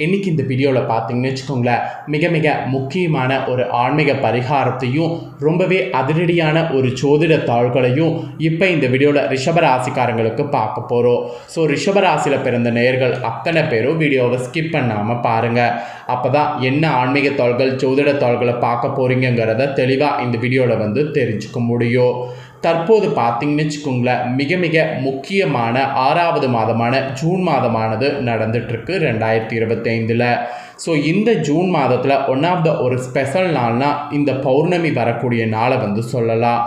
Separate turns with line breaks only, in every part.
இன்னைக்கு இந்த வீடியோவில் பார்த்தீங்கன்னு வச்சுக்கோங்களேன் மிக மிக முக்கியமான ஒரு ஆன்மீக பரிகாரத்தையும் ரொம்பவே அதிரடியான ஒரு ஜோதிட தாள்களையும் இப்போ இந்த வீடியோவில் ரிஷபராசிக்காரங்களுக்கு பார்க்க போகிறோம் ஸோ ரிஷபராசியில் பிறந்த நேர்கள் அத்தனை பேரும் வீடியோவை ஸ்கிப் பண்ணாமல் பாருங்கள் அப்போ தான் என்ன ஆன்மீக தாள்கள் ஜோதிட தாள்களை பார்க்க போகிறீங்கிறத தெளிவாக இந்த வீடியோவில் வந்து தெரிஞ்சுக்க முடியும். தற்போது பார்த்தீங்கன்னு வச்சுக்கோங்களேன் மிக மிக முக்கியமான ஆறாவது மாதமான ஜூன் மாதமானது நடந்துட்டுருக்கு ரெண்டாயிரத்தி இருபத்தைந்தில். ஸோ இந்த ஜூன் மாதத்தில் ஒன் ஆஃப் த ஒரு ஸ்பெஷல் நாள்னா இந்த பௌர்ணமி வரக்கூடிய நாளை வந்து சொல்லலாம்.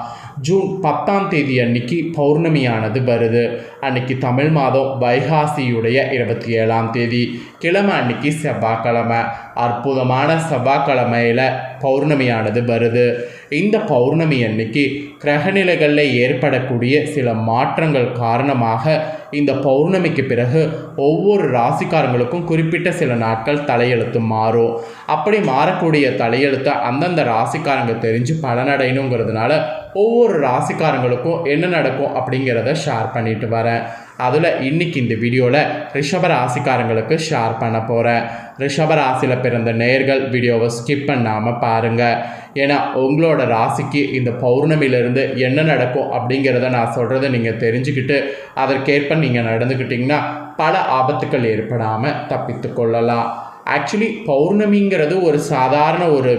ஜூன் பத்தாம் தேதி அன்னைக்கு பௌர்ணமியானது வருது. அன்னைக்கு தமிழ் மாதம் வைகாசியுடைய இருபத்தி ஏழாம் தேதி. கிழமை அன்னைக்கு செவ்வாய்க்கிழமை. அற்புதமான செவ்வாய்க்கிழமையில் பௌர்ணமியானது வருது. இந்த பௌர்ணமி அன்னைக்கு கிரகநிலைகளில் ஏற்படக்கூடிய சில மாற்றங்கள் காரணமாக இந்த பௌர்ணமிக்கு பிறகு ஒவ்வொரு ராசிக்காரங்களுக்கும் குறிப்பிட்ட சில நாட்கள் தலையெழுத்து மாறும். அப்படி மாறக்கூடிய தலையெழுத்தை அந்தந்த ராசிக்காரங்க தெரிஞ்சு பலனடையணுங்கிறதுனால ஒவ்வொரு ராசிக்காரங்களுக்கும் என்ன நடக்கும் அப்படிங்கிறத ஷேர் பண்ணிட்டு வரேன். அதில் இன்னைக்கு இந்த வீடியோவில் ரிஷப ராசிக்காரங்களுக்கு ஷேர் பண்ண போகிறேன் ரிஷப ராசியில் பிறந்த நேர்கள் வீடியோவை ஸ்கிப் பண்ணாமல் பாருங்கள் ஏன்னா உங்களோட ராசிக்கு இந்த பௌர்ணமியிலிருந்து என்ன நடக்கும் அப்படிங்கிறத நான் சொல்கிறத நீங்கள் தெரிஞ்சுக்கிட்டு அதற்கேற்ப நீங்கள் நடந்துக்கிட்டிங்கன்னா பல ஆபத்துக்கள் ஏற்படாமல் தப்பித்து கொள்ளலாம். ஆக்சுவலி பௌர்ணமிங்கிறது ஒரு சாதாரண ஒரு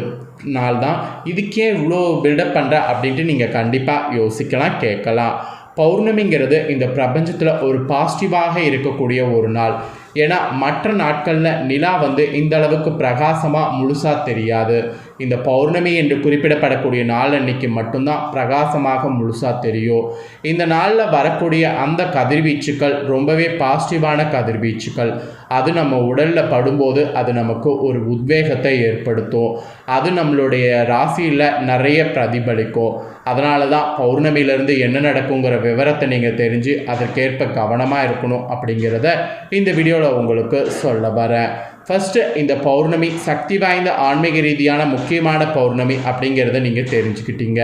நாள் தான் இதுக்கே இவ்வளோ பில்டப் பண்ணுற அப்படின்ட்டு நீங்கள் கண்டிப்பாக யோசிக்கலாம் கேட்கலாம். பௌர்ணமிங்கிறது இந்த பிரபஞ்சத்தில் ஒரு பாசிட்டிவாக இருக்கக்கூடிய ஒரு நாள். ஏன்னா மற்ற நாட்களில் நிலா வந்து இந்த அளவுக்கு பிரகாசமாக முழுசாக தெரியாது. இந்த பௌர்ணமி என்று குறிப்பிடப்படக்கூடிய நாள் அன்னைக்கு மட்டும்தான் பிரகாசமாக முழுசாக தெரியும். இந்த நாளில் வரக்கூடிய அந்த கதிர்வீச்சுக்கள் ரொம்பவே பாசிட்டிவான கதிர்வீச்சுக்கள். அது நம்ம உடலில் படும்போது அது நமக்கு ஒரு உத்வேகத்தை ஏற்படுத்தும். அது நம்மளுடைய ராசியில் நிறைய பிரதிபலிக்கும். அதனால தான் பௌர்ணமியிலேருந்து என்ன நடக்குங்கிற விவரத்தை நீங்கள் தெரிஞ்சு அதற்கேற்ப கவனமாக இருக்கணும் அப்படிங்கிறத இந்த வீடியோவில் உங்களுக்கு சொல்ல வரேன். ஃபஸ்ட்டு இந்த பௌர்ணமி சக்தி வாய்ந்த ஆன்மீக ரீதியான முக்கியமான பௌர்ணமி அப்படிங்கிறத நீங்கள் தெரிஞ்சுக்கிட்டீங்க.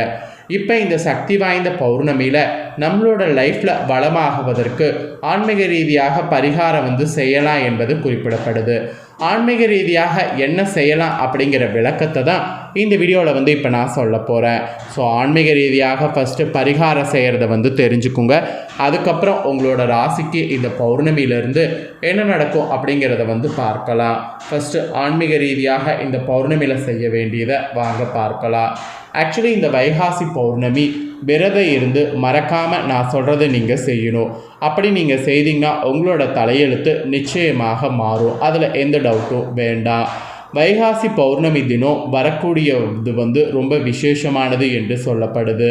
இப்போ இந்த சக்தி வாய்ந்த பௌர்ணமியில் நம்மளோட லைஃப்பில் வளமாகுவதற்கு ஆன்மீக ரீதியாக பரிகாரம் வந்து செய்யலாம் என்பது குறிப்பிடப்படுது. ஆன்மீக ரீதியாக என்ன செய்யலாம் அப்படிங்கிற விளக்கத்தை தான் இந்த வீடியோவில் வந்து இப்போ நான் சொல்ல போகிறேன் ஸோ ஆன்மீக ரீதியாக ஃபஸ்ட்டு பரிகாரம் செய்கிறத வந்து தெரிஞ்சுக்குங்க. அதுக்கப்புறம் உங்களோட ராசிக்கு இந்த பௌர்ணமியிலேருந்து என்ன நடக்கும் அப்படிங்கிறத வந்து பார்க்கலாம். ஃபஸ்ட்டு ஆன்மீக ரீதியாக இந்த பௌர்ணமியில் செய்ய வேண்டியதை வாங்க பார்க்கலாம். ஆக்சுவலி இந்த வைகாசி பௌர்ணமி விரதம் இருந்து மறக்காமல் நான் சொல்கிறத நீங்கள் செய்யணும். அப்படி நீங்கள் செய்தீங்கன்னா உங்களோட தலையெழுத்து நிச்சயமாக மாறும். அதில் எந்த டவுட்டும் வேண்டாம். வைகாசி பௌர்ணமி தினம் வரக்கூடிய இது வந்து ரொம்ப விசேஷமானது என்று சொல்லப்படுது.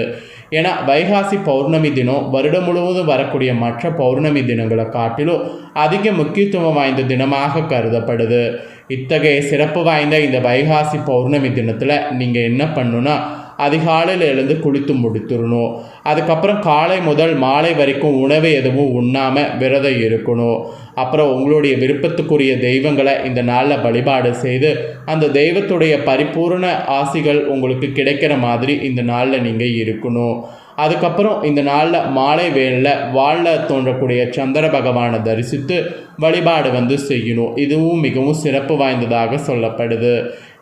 ஏன்னா வைகாசி பௌர்ணமி தினம் வருடம் முழுவதும் வரக்கூடிய மற்ற பௌர்ணமி தினங்களை காட்டிலும் அதிக முக்கியத்துவம் வாய்ந்த தினமாக கருதப்படுது. இத்தகைய சிறப்பு வாய்ந்த இந்த வைகாசி பௌர்ணமி தினத்தில் நீங்கள் என்ன பண்ணுன்னா அதிகாலையில் எழுந்து குளித்து முடித்துடணும். அதுக்கப்புறம் காலை முதல் மாலை வரைக்கும் உணவு எதுவும் உண்ணாமல் விரதம் இருக்கணும். அப்புறம் உங்களுடைய விருப்பத்துக்குரிய தெய்வங்களை இந்த நாளில் வழிபாடு செய்து அந்த தெய்வத்துடைய பரிபூர்ண ஆசிகள் உங்களுக்கு கிடைக்கிற மாதிரி இந்த நாளில் நீங்கள் இருக்கணும். அதுக்கப்புறம் இந்த நாளில் மாலை வேளில் வாழில் தோன்றக்கூடிய சந்திர பகவானை தரிசித்து வழிபாடு வந்து செய்யணும். இதுவும் மிகவும் சிறப்பு வாய்ந்ததாக சொல்லப்படுது.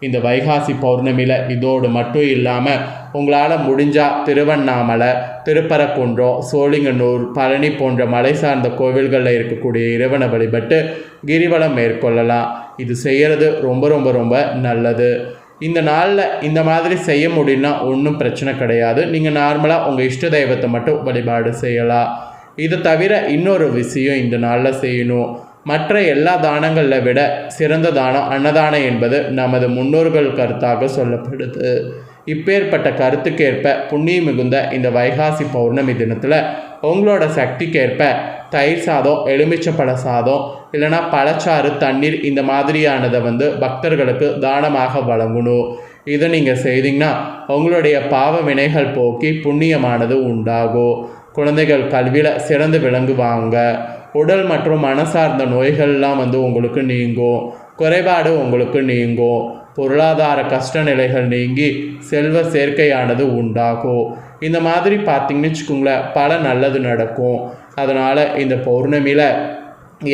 இந்த வைகாசி பௌர்ணமியில் இதோடு மட்டும் இல்லாமல் உங்களால் முடிஞ்சால் திருவண்ணாமலை திருப்பரக்குன்றம் சோளிங்கனூர் பழனி போன்ற மலை சார்ந்த கோவில்களில் இருக்கக்கூடிய இறைவனை வழிபட்டு கிரிவலம் மேற்கொள்ளலாம். இது செய்கிறது ரொம்ப ரொம்ப ரொம்ப நல்லது. இந்த நாளில் இந்த மாதிரி செய்ய முடியும்னா ஒன்றும் பிரச்சனை கிடையாது. நீங்கள் நார்மலாக உங்கள் இஷ்ட தெய்வத்தை மட்டும் வழிபாடு செய்யலாம். இது தவிர இன்னொரு விஷயம் இந்த நாளில் செய்யணும். மற்ற எல்லா தானங்களில் விட சிறந்த தானம் அன்னதானம் என்பது நமது முன்னோர்கள் கருத்தாக சொல்லப்படுது. இப்பேற்பட்ட கருத்துக்கேற்ப புண்ணியம் மிகுந்த இந்த வைகாசி பௌர்ணமி தினத்தில் உங்களோட சக்திக்கேற்ப தயிர் சாதம் எலுமிச்சப்பழ சாதம் இல்லைனா பழச்சாறு தண்ணீர் இந்த மாதிரியானதை வந்து பக்தர்களுக்கு தானமாக வழங்கணும். இதை நீங்கள் செய்தீங்கன்னா உங்களுடைய பாவ வினைகள் போக்கி புண்ணியமானது உண்டாகும். குழந்தைகள் கல்வியில் சிறந்து விளங்குவாங்க. உடல் மற்றும் மனசார்ந்த நோய்கள்லாம் வந்து உங்களுக்கு நீங்கும். குறைபாடு உங்களுக்கு நீங்கும். பொருளாதார கஷ்ட நிலைகள் நீங்கி செல்வ சேர்க்கையானது உண்டாகும். இந்த மாதிரி பார்த்தீங்கன்னு வச்சுக்கோங்களேன் பல நல்லது நடக்கும். அதனால் இந்த பௌர்ணமியில்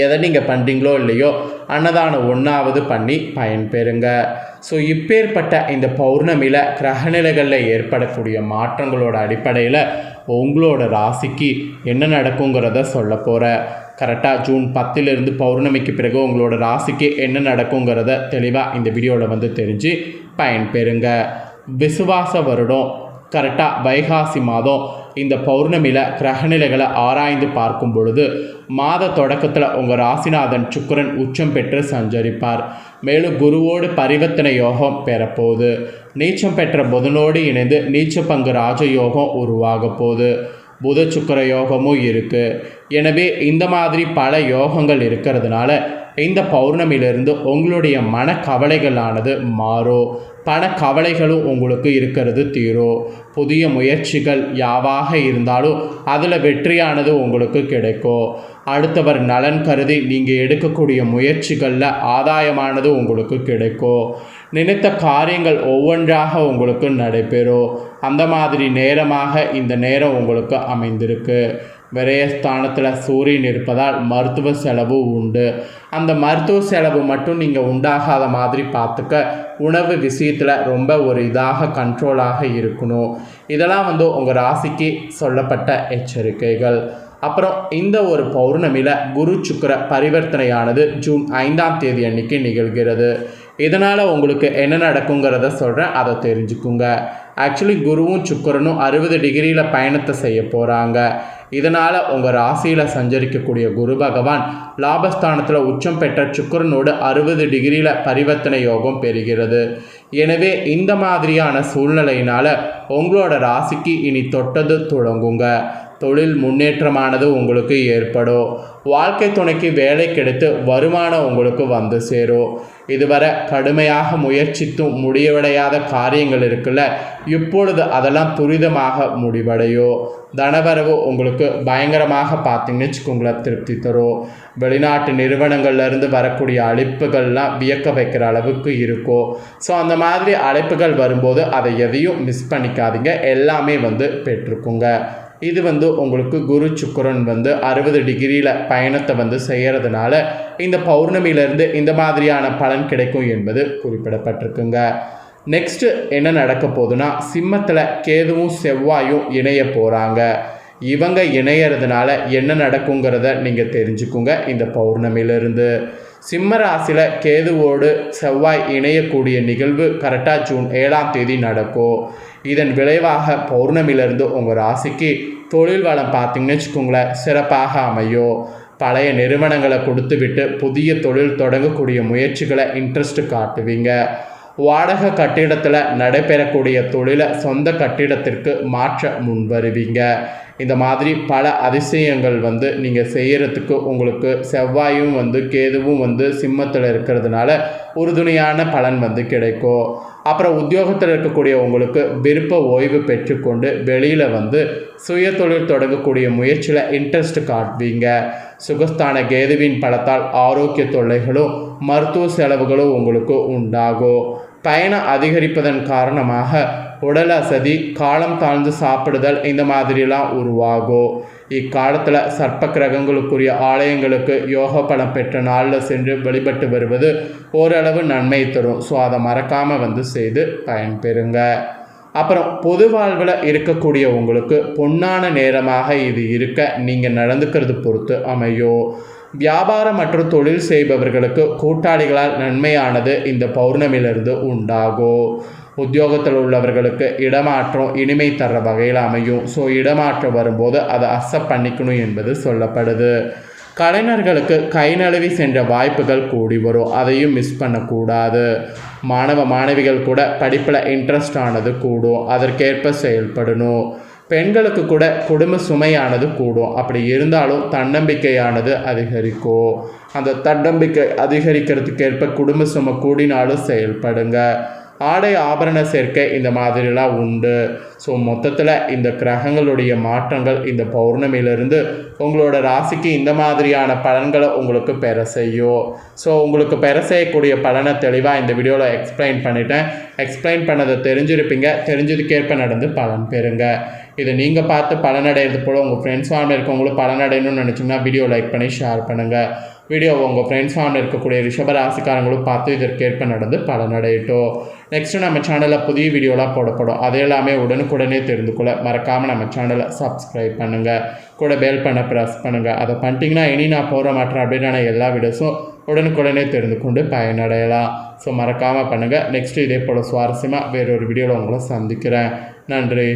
எதை நீங்கள் பண்ணுறீங்களோ இல்லையோ அன்னதானம் ஒன்றாவது பண்ணி பயன்பெறுங்க. ஸோ இப்பேற்பட்ட இந்த பௌர்ணமியில் கிரகநிலைகளில் ஏற்படக்கூடிய மாற்றங்களோட அடிப்படையில் உங்களோட ராசிக்கு என்ன நடக்குங்கிறத சொல்ல போகிற கரெக்டாக ஜூன் பத்திலிருந்து பௌர்ணமிக்கு பிறகு உங்களோட ராசிக்கு என்ன நடக்குங்கிறத தெளிவாக இந்த வீடியோவில் வந்து தெரிஞ்சு பயன்பெறுங்க. விசுவாச வருடம் கரெக்டாக வைகாசி மாதம் இந்த பௌர்ணமியில் கிரகநிலைகளை ஆராய்ந்து பார்க்கும் பொழுது மாத தொடக்கத்தில் உங்கள் ராசிநாதன் சுக்கிரன் உச்சம் பெற்று சஞ்சரிப்பார். மேலும் குருவோடு பரிவர்த்தனை யோகம் பெறப்போகுது. நீச்சம் பெற்ற புதனோடு இணைந்து நீச்ச பங்கு ராஜயோகம் உருவாக போகுது. புத சுக்கர யோகமும் இருக்குது எனவே இந்த மாதிரி பல யோகங்கள் இருக்கிறதுனால இந்த பௌர்ணமியிலிருந்து உங்களுடைய மனக்கவலைகளானது மாறும். பண கவலைகளும் உங்களுக்கு இருக்கிறது தீரும் புதிய முயற்சிகள் யாவாக இருந்தாலும் அதில் வெற்றியானது உங்களுக்கு கிடைக்கும் அடுத்தவர் நலன் கருதி நீங்கள் எடுக்கக்கூடிய முயற்சிகளில் ஆதாயமானது உங்களுக்கு கிடைக்கும் நினைத்த காரியங்கள் ஒவ்வொன்றாக உங்களுக்கு நடைபெறும் அந்த மாதிரி நேரமாக இந்த நேரம் உங்களுக்கு அமைந்திருக்கு. விரயஸ்தானத்தில் சூரியன் இருப்பதால் மருத்துவ செலவு உண்டு. அந்த மருத்துவ செலவு மட்டும் நீங்கள் உண்டாகாத மாதிரி பார்த்துக்க உணவு விஷயத்தில் ரொம்ப ஒரு இதாக கண்ட்ரோலாக இருக்கணும். இதெல்லாம் வந்து உங்கள் ராசிக்கு சொல்லப்பட்ட எச்சரிக்கைகள். அப்புறம் இந்த ஒரு பௌர்ணமியில் குரு சுக்கர பரிவர்த்தனையானது ஜூன் ஐந்தாம் தேதி அன்னைக்கு நிகழ்கிறது. இதனால் உங்களுக்கு என்ன நடக்குங்கிறத சொல்கிறேன் அதை தெரிஞ்சுக்குங்க. ஆக்சுவலி குருவும் சுக்கரனும் அறுபது டிகிரியில் பயணத்தை செய்ய போகிறாங்க இதனால் உங்கள் ராசியில் சஞ்சரிக்கக்கூடிய குரு பகவான் லாபஸ்தானத்தில் உச்சம் பெற்ற சுக்கரனோடு அறுபது டிகிரியில் பரிவர்த்தனை யோகம் பெறுகிறது. எனவே இந்த மாதிரியான சூழ்நிலையினால் உங்களோட ராசிக்கு இனி தொட்டது தொடங்குங்க. தொழில் முன்னேற்றமானது உங்களுக்கு ஏற்படும் வாழ்க்கை துணைக்கு வேலை கிடைத்து வருமானம் உங்களுக்கு வந்து சேரும் இதுவரை கடுமையாக முயற்சித்தும் முடிவடையாத காரியங்கள் இருக்குல்ல இப்பொழுது அதெல்லாம் துரிதமாக முடிவடையும் தனவரவு உங்களுக்கு பயங்கரமாக பார்த்தீங்கன்னு வச்சுக்கோங்களேன் திருப்தி தரும் வெளிநாட்டு நிறுவனங்கள்லேருந்து வரக்கூடிய அழைப்புகள்லாம் வியக்க வைக்கிற அளவுக்கு இருக்கும் ஸோ அந்த மாதிரி அழைப்புகள் வரும்போது அதை எதையும் மிஸ் பண்ணிக்காதீங்க. எல்லாமே வந்து பெற்றுக்குங்க. இது வந்து உங்களுக்கு குரு சுக்கரன் வந்து அறுபது டிகிரியில் பயணத்தை வந்து செய்கிறதுனால இந்த பௌர்ணமியிலேருந்து இந்த மாதிரியான பலன் கிடைக்கும் என்பது குறிப்பிடப்பட்டிருக்குங்க. நெக்ஸ்ட்டு என்ன நடக்க போகுதுன்னா சிம்மத்தில் கேதுவும் செவ்வாயும் இணைய போகிறாங்க இவங்க இணையறதுனால என்ன நடக்குங்கிறத நீங்கள் தெரிஞ்சுக்குங்க இந்த பௌர்ணமியிலிருந்து. சிம்ம ராசியில் கேதுவோடு செவ்வாய் இணையக்கூடிய நிகழ்வு கரெக்டாக ஜூன் ஏழாம் தேதி நடக்கும் இதன் விளைவாக பௌர்ணமியிலிருந்து உங்கள் ராசிக்கு தொழில் வளம் பார்த்தீங்கன்னு வச்சுக்கோங்களேன் சிறப்பாக அமையும் பழைய நிறுவனங்களை கொடுத்து விட்டு புதிய தொழில் தொடங்கக்கூடிய முயற்சிகளை இன்ட்ரெஸ்ட் காட்டுவீங்க. வாடகை கட்டிடத்தில் நடைபெறக்கூடிய தொழிலை சொந்த கட்டிடத்திற்கு மாற்ற முன்வருவீங்க. இந்த மாதிரி பல அதிசயங்கள் வந்து நீங்கள் செய்கிறதுக்கு உங்களுக்கு செவ்வாயும் வந்து கேதுவும் வந்து சிம்மத்தில் இருக்கிறதுனால உறுதுணையான பலன் வந்து கிடைக்கும். அப்புறம் உத்தியோகத்தில் இருக்கக்கூடிய உங்களுக்கு விருப்ப ஓய்வு பெற்றுக்கொண்டு வெளியில் வந்து சுய தொழில் தொடங்கக்கூடிய முயற்சியில் இன்ட்ரெஸ்ட் காட்டுவீங்க. சுகஸ்தான கேதுவின் பலத்தால் ஆரோக்கிய தொல்லைகளும் மருத்துவ செலவுகளும் உங்களுக்கு உண்டாகும். பயணம் அதிகரிப்பதன் காரணமாக உடல் அசதி காலம் தாழ்ந்து சாப்பிடுதல் இந்த மாதிரிலாம் உருவாகும். இக்காலத்தில் சர்ப்ப கிரகங்களுக்குரிய ஆலயங்களுக்கு யோக பலம் பெற்ற நாளில் சென்று வழிபட்டு வருவது ஓரளவு நன்மை தரும். ஸோ அதை மறக்காமல் வந்து செய்து பயன்பெறுங்க. அப்புறம் பொது வாழ்வில் இருக்கக்கூடிய உங்களுக்கு பொன்னான நேரமாக இது இருக்க நீங்கள் நடந்துக்கிறது பொறுத்து அமையும் வியாபாரம் மற்றும் தொழில் செய்பவர்களுக்கு கூட்டாளிகளால் நன்மையானது இந்த பௌர்ணமியிலிருந்து உண்டாகும். உத்தியோகத்தில் உள்ளவர்களுக்கு இடமாற்றம் இனிமை தர்ற வகையில் அமையும். ஸோ இடமாற்றம் வரும்போது அதை அக்செப்ட் பண்ணிக்கணும் என்பது சொல்லப்படுது. கலைஞர்களுக்கு கை நழுவி சென்ற வாய்ப்புகள் கூடி வரும். அதையும் மிஸ் பண்ணக்கூடாது. மாணவ மாணவிகள் கூட படிப்பில் இன்ட்ரெஸ்ட் ஆனது கூடும். அதற்கேற்ப செயல்படணும். பெண்களுக்கு கூட குடும்ப சுமையானது கூடும். அப்படி இருந்தாலும் தன்னம்பிக்கையானது அதிகரிக்கும். அந்த தன்னம்பிக்கை அதிகரிக்கிறதுக்கேற்ப குடும்ப சுமை கூடினாலும் செயல்படுங்க. ஆடை ஆபரண சேர்க்கை இந்த மாதிரிலாம் உண்டு. ஸோ மொத்தத்தில் இந்த கிரகங்களுடைய மாற்றங்கள் இந்த பௌர்ணமியிலிருந்து உங்களோட ராசிக்கு இந்த மாதிரியான பலன்களை உங்களுக்கு பெற செய்யும். ஸோ உங்களுக்கு பெற செய்யக்கூடிய பலனை தெளிவாக இந்த வீடியோவில் எக்ஸ்பிளைன் பண்ணிட்டேன். எக்ஸ்பிளைன் பண்ணதை தெரிஞ்சிருப்பீங்க. தெரிஞ்சதுக்கேற்ப நடந்து பலன் பெறுங்க. இதை நீங்கள் பார்த்து பலனடைகிறது போல் உங்கள் ஃப்ரெண்ட்ஸ் ஃபேமிலி இருக்கவங்களும் பலனடையணும்னு நினச்சிங்கன்னா வீடியோ லைக் பண்ணி ஷேர் பண்ணுங்கள் வீடியோ உங்கள் ஃப்ரெண்ட்ஸ் ஃபேமிலி இருக்கக்கூடிய ரிஷபராசிக்காரங்களும் பார்த்து இதற்கேற்ப நடந்து பலனடையட்டும் நெக்ஸ்ட்டு நம்ம சேனலில் புதிய வீடியோலாம் போடப்படும். அது எல்லாமே உடனுக்குடனே தெரிந்து கொள்ள மறக்காமல் நம்ம சேனலை சப்ஸ்கிரைப் பண்ணுங்கள் கூட பெல் பண்ண ப்ரெஸ் பண்ணுங்கள் அதை பண்ணிட்டீங்கன்னா இனி நான் போகிற மாட்டேன் அப்படின்னா எல்லா வீடியோஸும் உடனுக்குடனே தெரிந்து கொண்டு பயனடையலாம். ஸோ மறக்காமல் பண்ணுங்கள் நெக்ஸ்ட்டு இதே போல் சுவாரஸ்யமாக வேறொரு வீடியோவில் உங்களை சந்திக்கிறேன். நன்றி.